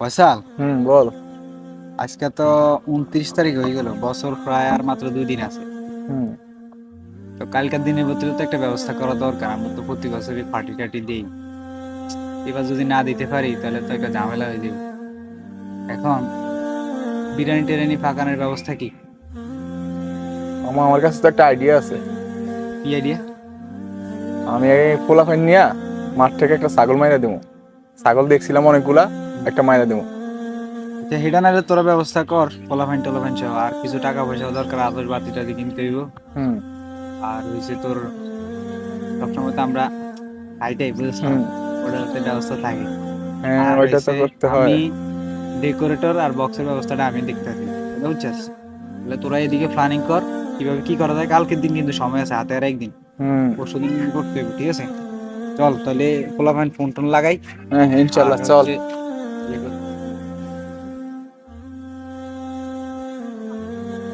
ফয়সাল? হুম বল। আজকে তো উনত্রিশ তারিখ হয়ে গেল বছর প্রায় আর মাত্র দুই দিন আছে। হুম। তো কালকের দিনের ভিতরে তো একটা ব্যবস্থা করা দরকার আমরা তো প্রতি বছরই পার্টি টাটি দিই। এবার যদি না দিতে পারি তাহলে তো একটা ঝামেলা হয়ে যাবে। এখন বিরিয়ানি টিরিয়ানি পাকানোর ব্যবস্থা কি? আমার আমার কাছে তো একটা আইডিয়া আছে। কি আইডিয়া আমি এই পোলা ফাইন নিয়া মাঠ থেকে একটা ছাগল মাইরা দেবো ছাগল দেখছিলাম অনেকগুলা একটা মাইরা দেবো। নাহলে তোরা ব্যবস্থা কর পোলাফাইন টোলাফাইন সহ। আর কিছু টাকা পয়সা দরকার বাতি টাতি কিনতে হইব। হুম। আর হয়েছে তোর সবসময় তো আমরা ওটার তো ব্যবস্থা থাকে। হ্যাঁ ওইটা তো করতে হয়। আমি ডেকোরেটর আর বক্সের ব্যবস্থাটা আমি দেখতে থাকি বুঝছিস? তাহলে তোরা এদিকে প্ল্যানিং কর কীভাবে কি করা যায়। কালকের দিন কিন্তু সময় আছে হাতে আর একদিন। হুম। পরশু দিন করতে হবে ঠিক আছে? চল তাহলে পোলাফাইন ফোন টোন লাগাই। হ্যাঁ চল।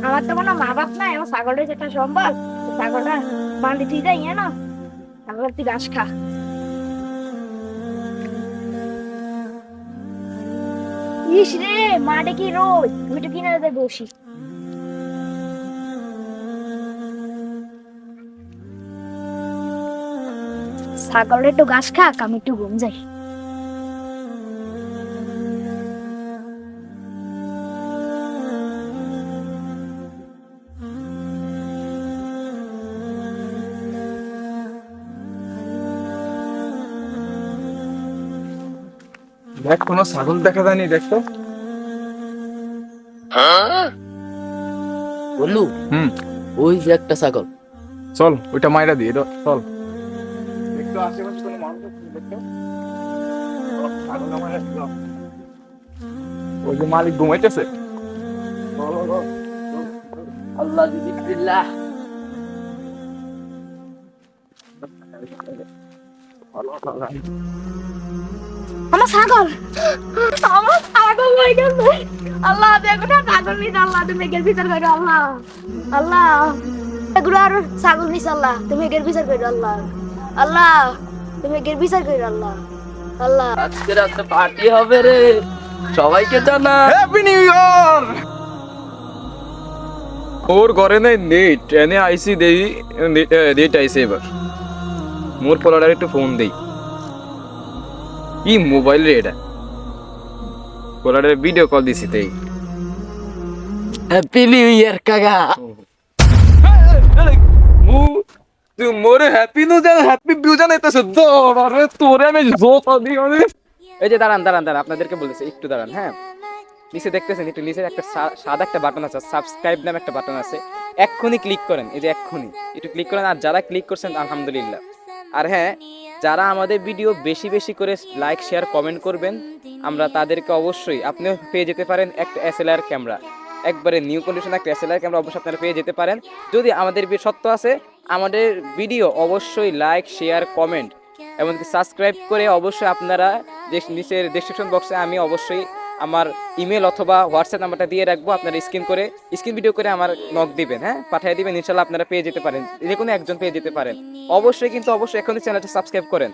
আমার তো কোনো মা বাপ নাই ছাগলের যেটা সম্বল ছাগলটা যাই না। ছাগল তুই খা। ইস রে মাঠে কি রোদ আমি তো কিনারে বসি। ছাগলের একটু ঘাস খাক, আমি একটু ঘুম যাই। দেখ কোনো ছাগল দেখা যায়নি দেখ তো। বললু হুম। ওই যে একটা ছাগল। চল ওইটা মাইরা দিয়ে দাও, চল। একটু আশেপাশে কোনো মানুষ দেখতো? ছাগলটা মাইরা দিও। ওই যে মালিক ঘুমাইতেছে। আল্লাহ আমার ছাগল। আমার ছাগল হয়ে গেছে। আল্লাহ দেখো ছাগল নিস আল্লাহ তুমি এগের বিচার করো আল্লাহ। আল্লাহ এগুলো আর ছাগল নিস আল্লাহ। তুমি এগের বিচার করো আল্লাহ। আল্লাহ তুমি এগের বিচার করো আল্লাহ। আল্লাহ। আজকে রাতে পার্টি হবে রে। সবাইকে জানা হ্যাপি নিউ ইয়ার ওর ঘরে নাই নেট। এনে আইসি দেই নেট আইসি এবার। মোর পোলাডার একটু ফোন দেই। কি মোবাইল রে এটা। পোলাডার ভিডিও কল দিছি তাই। হ্যাপি নিউ ইয়ার কাকা। মু তুই মোরে হ্যাপি নু জান হ্যাপি বিউ জানাইতেছ দরে তোরে আমি জোত দি মানে। এই যে দাঁড়ান দাঁড়ান দাঁড়ান আপনাদেরকে বলেছে একটু দাঁড়ান হ্যাঁ। নিচে দেখতেছেন একটু নিচে একটা সাদা একটা বাটন আছে সাবস্ক্রাইব নামে একটা বাটন আছে। এক্ষুনি ক্লিক করেন এই যে এক্ষুনি। একটু ক্লিক করেন আর যারা ক্লিক করছেন আলহামদুলিল্লাহ। আর হ্যাঁ যারা আমাদের ভিডিও বেশি বেশি করে লাইক শেয়ার কমেন্ট করবেন, আমরা তাদেরকে অবশ্যই, আপনিও পেয়ে যেতে পারেন একটা এসএলআর ক্যামেরা একবারে নিউ কন্ডিশন একটা এস এসএলআর ক্যামেরা অবশ্যই আপনারা পেয়ে যেতে পারেন। যদি আমাদের সত্য আছে, আমাদের ভিডিও অবশ্যই লাইক শেয়ার কমেন্ট এমনকি সাবস্ক্রাইব করে অবশ্যই আপনারা নিচের ডেসক্রিপশন বক্সে আমি অবশ্যই আমার ইমেল অথবা হোয়াটসঅ্যাপ নাম্বারটা দিয়ে রাখব। আপনারা স্ক্রিন করে, স্ক্রিন ভিডিও করে আমার নক দিবেন হ্যাঁ? পাঠিয়ে দিবেন, ইনশাল্লাহ আপনারা পেয়ে যেতে পারেন। যে কোনো একজন পেয়ে যেতে পারেন। অবশ্যই কিন্তু অবশ্যই এখনই চ্যানেলটা সাবস্ক্রাইব করেন।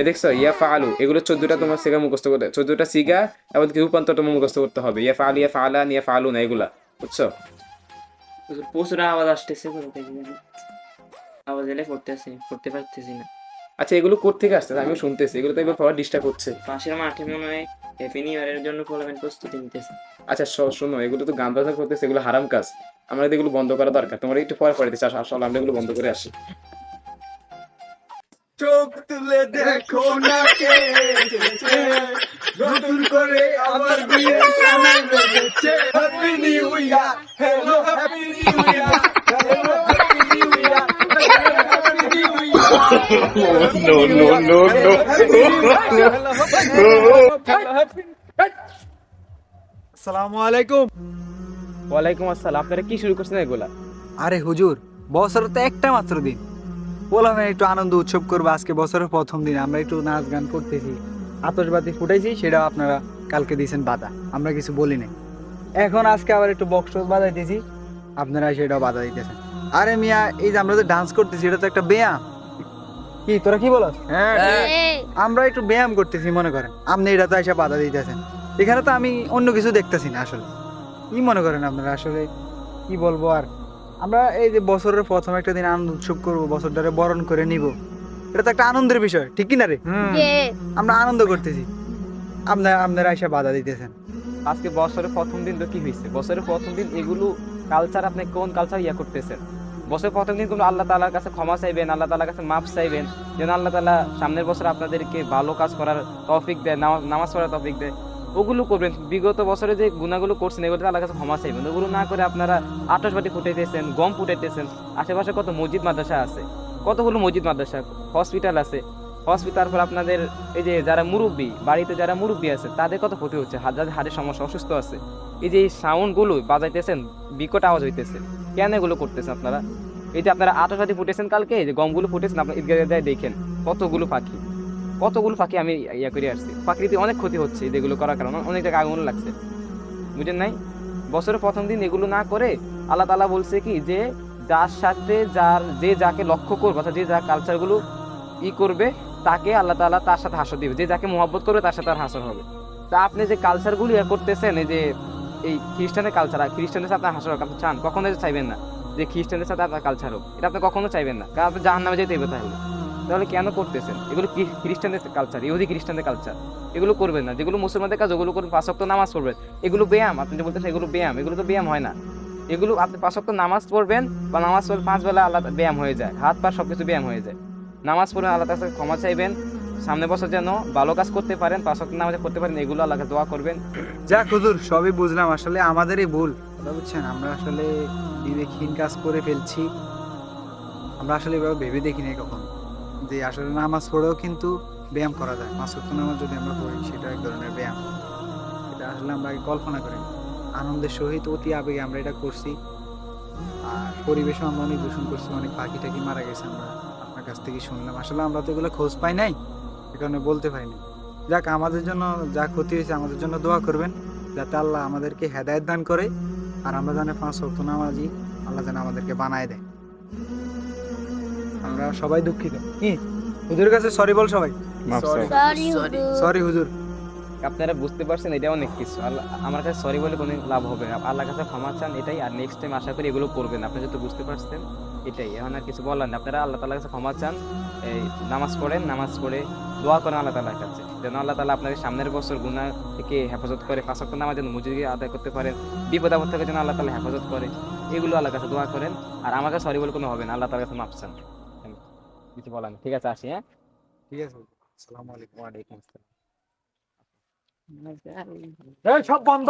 এ দেখছ, ইয়া ফাআলু, এগুলো চোদ্দটা তোমার সিগা মুখস্থ করতে, চোদ্দটা সিগা, এবং কি রূপান্তর তোমার মুখস্থ করতে হবে। ইয়া ফাআল, ইয়া ফাআলা ইয়া ফাআলু না এগুলা, বুঝছ? প্রচুর আওয়াজ আসতেছে আওয়াজ এলে পড়তেছি, পড়তে পারতেছি না। আচ্ছা এগুলো কোথা থেকে আসছে আমিও শুনতেছি। এগুলো তো একবার পাওয়ার ডিস্টার্ব করছে। পাশের মাঠে মনে হয় হ্যাপি নিউ ইয়ারের জন্য ফলামেন্ট প্রস্তুতি নিতেছে। আচ্ছা শোনো এগুলো তো গান বাজনা করতেছে এগুলো হারাম কাজ। আমরা এগুলো বন্ধ করা দরকার। তোমার একটু পরে পরে দিচ্ছে। আসলে আমরা এগুলো বন্ধ করে আসি। চোখ তুলে দেখো না কে নতুন করে আবার বিয়ে বেজেছে happy new year no no আসসালামু আলাইকুম। ওয়ালাইকুম আসসালাম। আপনারা কি শুরু করছেন এগুলা? আরে হুজুর তো একটা মাত্র দিন। বললাম একটু আনন্দ উৎসব করব আজকে বছরের প্রথম দিন। আমরা একটু নাচ গান করতেছি। আতশবাতি ফুটাইছি সেটাও আপনারা কালকে দিয়েছেন বাধা। আমরা কিছু বলি নাই। এখন আজকে আবার একটু বক্স বাজাইতেছি। আপনারা সেটাও বাধা দিতেছেন। আরে মিয়া এই যে আমরা যে ডান্স করতেছি এটা তো একটা ব্যায়াম কি তোরা কি বলস? হ্যাঁ আমরা একটু ব্যায়াম করতেছি মনে করেন। আপনি এটা তো এসে বাধা দিতেছেন। এখানে তো আমি অন্য কিছু দেখতেছি না আসলে। কি মনে করেন আপনারা আসলে? কি বলব আর? আমরা এই যে বছরের প্রথম একটা দিন আনন্দ উৎসব করব বছরটারে বরণ করে নিব। এটা তো একটা আনন্দের বিষয় ঠিক কি না রে আমরা আনন্দ করতেছি। আপনারা আপনারা এসে বাধা দিতেছেন। আজকে বছরের প্রথম দিন তো কি হয়েছে বছরের প্রথম দিন এগুলো কালচার আপনি কোন কালচার ইয়া করতেছেন? প্রথম দিন কোনো আল্লাহ তালার কাছে ক্ষমা চাইবেন, আল্লাহ তালার কাছে মাফ চাইবেন, যেন আল্লাহ তালা সামনের বছর আপনাদেরকে ভালো কাজ করার তফিক দেয়, নামাজ পড়ার তফিক দেয়, ওগুলো করবেন। বিগত বছরে যে গুণাগুলো করছেন, এগুলো আল্লাহ কাছে ক্ষমা চাইবেন। ওগুলো না করে আপনারা আটশবাটি ফুটাইতেছেন, গম ফুটাইতেছেন, আশেপাশে কত মসজিদ মাদ্রাসা আছে, কতগুলো মসজিদ মাদ্রাসা, হসপিটাল আছে হসপিটাল পর আপনাদের এই যে যারা মুরব্বী, বাড়িতে যারা মুরব্বী আছে, তাদের কত ক্ষতি হচ্ছে? যাদের হাড়ের সমস্যা, অসুস্থ আছে। এই যে এই সাউন্ডগুলো বাজাইতেছেন, বিকট আওয়াজ হইতেছে। কেন এগুলো করতেছেন আপনারা? এই যে আপনারা আতশবাতি ফুটেছেন কালকে, এই যে গমগুলো ফুটেছেন আপনার ঈদগাহ যায় দেখেন, কতগুলো পাখি। কতগুলো পাখি আমি ইয়া করে আসছি। প্রাকৃতিক অনেক ক্ষতি হচ্ছে যেগুলো করার কারণে, অনেক জায়গায় আগুন লাগছে। বুঝেন নাই? বছরের প্রথম দিন এগুলো না করে আল্লাহ তালা বলছে কি যে, যার সাথে যার, যে যাকে লক্ষ্য করবে, অর্থাৎ যে যা কালচারগুলো ই করবে তাকে আল্লাহ তাআলা তার সাথে হাসর দিবে। যে যাকে মহব্বত করবে তার সাথে আর হাসর হবে। তা আপনি যে কালচারগুলো করতেছেন, এই যে এই খ্রিস্টানের কালচার আর খ্রিস্টানের সাথে হাসর হোক আপনি চান, কখনো চাইবেন না যে খ্রিস্টানের সাথে আপনার কালচার হোক। এটা আপনি কখনো চাইবেন না। কারণ আপনি জাহান নামে যেতে হবে তাহলে। তাহলে কেন করতেছেন? এগুলো খ্রিস্টানদের কালচার ইহুদি খ্রিস্টানদের কালচার এগুলো করবেন না। যেগুলো মুসলমানদের কাজ, ওগুলো করুন, পাঁচ ওয়াক্ত নামাজ পড়বেন। এগুলো ব্যায়াম, আপনি যে বলতেছেন এগুলো ব্যায়াম, এগুলো তো ব্যায়াম হয় না। এগুলো আপনি পাঁচ ওয়াক্ত নামাজ পড়বেন বা নামাজ পড়লে পাঁচ বেলা আল্লাহ ব্যায়াম হয়ে যায়। হাত পা সবকিছু ব্যায়াম হয়ে যায়। নামাজ পড়ে আল্লাহ কাছে ক্ষমা চাইবেন। সামনে বছর যেন ভালো কাজ করতে পারেন, পাঁচ ওয়াক্ত নামাজ করতে পারেন, এগুলো আল্লাহকে দোয়া করবেন। যা হুজুর, সবই বুঝলাম, আসলে আমাদেরই ভুল। বুঝছেন, আমরা আসলে বিবেকহীন কাজ করে ফেলছি। আমরা আসলে এভাবে ভেবে দেখি নাই কখন যে আসলে নামাজ পড়েও কিন্তু ব্যায়াম করা যায়। ওয়াক্ত নামাজ যদি আমরা পড়ি, সেটা এক ধরনের ব্যায়াম। এটা আসলে আমরা আগে কল্পনা করি। আনন্দের সহিত অতি আবেগে আমরা এটা করছি। আর পরিবেশও আমরা অনেক দূষণ করছি, অনেক পাখি টাকি মারা গেছে আমরা। কাছ থেকে শুনলাম। আসলে আমরা তো এগুলো খোঁজ পাই নাই সে কারণে বলতে পারিনি। যাক আমাদের জন্য যা ক্ষতি হয়েছে আমাদের জন্য দোয়া করবেন। যাতে আল্লাহ আমাদেরকে হেদায়ত দান করে আর আমরা যেন পাঁচ ওয়াক্ত নামাজি আল্লাহ যেন আমাদেরকে বানায় দেয়। আমরা সবাই দুঃখিত। কি? হুজুরের কাছে সরি বল সবাই। সরি সরি হুজুর। আপনারা বুঝতে পারছেন এটা অনেক কিছু। আল্লাহ আমার কাছে সরি বলে কোনো লাভ হবে না। আল্লাহর কাছে ক্ষমা চান এটাই। আর নেক্সট টাইম আশা করি এগুলো করবেন। আপনি যেহেতু বুঝতে পারছেন। এটাই এখন আর কিছু বলার নেই। আপনারা আল্লাহ তালার কাছে ক্ষমা চান এই নামাজ পড়েন নামাজ পড়ে দোয়া করেন আল্লাহ তালার কাছে। যেন আল্লাহ তালা আপনাদের সামনের বছর গুণা থেকে হেফাজত করে পাঁচক্ত নামাজ যেন মজুরি আদায় করতে পারেন বিপদ আপদ থেকে যেন আল্লাহ তালা হেফাজত করে এগুলো আল্লাহর কাছে দোয়া করেন। আর আমার কাছে সরি বলে কোনো হবে না আল্লাহ তালার কাছে মাপ চান। কিছু বলার নেই। ঠিক আছে আসি হ্যাঁ? ঠিক আছে আসসালামু আলাইকুম। ওয়ালাইকুম আসসালাম। এই সব বন্ধ